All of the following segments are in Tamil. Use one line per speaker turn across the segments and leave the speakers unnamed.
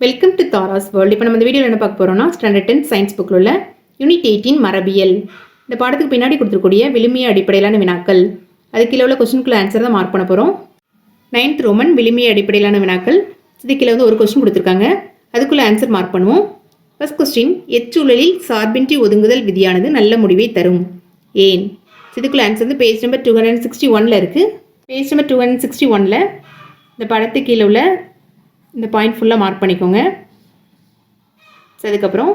வெல்கம் டு தாராஸ் வேர்ல்டு இப்போ நம்ம இந்த வீடியோவில் என்ன பார்க்க போகிறோம்னா ஸ்டாண்டர்ட் டென் சயின்ஸ் புக்கில் உள்ள யூனிட் எயிட்டீன் மரபியல். இந்த பாடத்துக்கு பின்னாடி கொடுத்துருக்கூடிய விளிமிய அடிப்படையிலான வினாக்கள். அது கீழே உள்ள கொஸ்டினுக்குள்ள ஆன்சர் தான் மார்க் பண்ண போகிறோம் நைன்த் ரோமன் விளிமிய அடிப்படையிலான வினாக்கள். இது கீழே வந்து ஒரு கொஸ்டின் கொடுத்துருக்காங்க. அதுக்குள்ள ஆன்சர் மார்க் பண்ணுவோம். ஃபஸ்ட் கொஸ்டின் எச்சூழலில் சார்பின்றி ஒதுங்குதல் விதியானது நல்ல முடிவை தரும். ஏன்? இதுக்குள்ள ஆன்சர் வந்து page number two hundred sixty ஒனில் இருக்குது page number two hundred sixty ஒனில் இந்த படத்துக்கு கீழே உள்ள இந்த பாயிண்ட் ஃபுல்லாக மார்க் பண்ணிக்கோங்க. ஸோ அதுக்கப்புறம்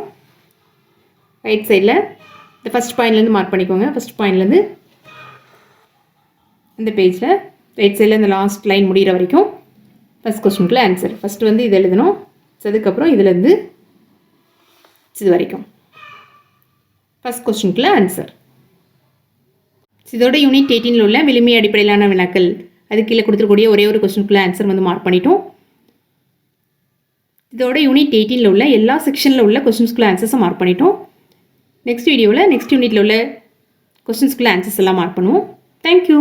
ரைட் சைடில் இந்த ஃபஸ்ட் பாயிண்ட்லேருந்து மார்க் பண்ணிக்கோங்க. ஃபஸ்ட் பாயிண்ட்லேருந்து இந்த பேஜில் ரைட் சைடில் இந்த லாஸ்ட் லைன் முடிகிற வரைக்கும் ஃபஸ்ட் கொஸ்டினுக்குள்ள ஆன்சர் ஃபஸ்ட்டு வந்து இது எழுதணும். ஸோ அதுக்கப்புறம் இதுலேருந்து இது வரைக்கும். ஃபஸ்ட் கொஸ்டினுக்குள்ள ஆன்சர் இதோட யூனிட் எயிட்டீனில் உள்ள விளிமை அடிப்படையிலான வினாக்கள். அது கீழே கொடுத்துருக்கூடிய ஒரே ஒரு கொஸ்டினுக்குள்ள ஆன்சர் வந்து மார்க் பண்ணிட்டோம். இதோட யூனிட் எயிட்டீனில் உள்ள எல்லா செக்ஷனில் உள்ள கொஸ்டின்ஸ்குள்ள ஆன்சர்ஸை மார்க் பண்ணிட்டோம். நெக்ஸ்ட் வீடியோவில் நெக்ஸ்ட் யூனிட்டில் உள்ள கொஸ்டின்ஸ்குள்ள ஆன்சர்ஸ் எல்லாம் மார்க் பண்ணுவோம். Thank you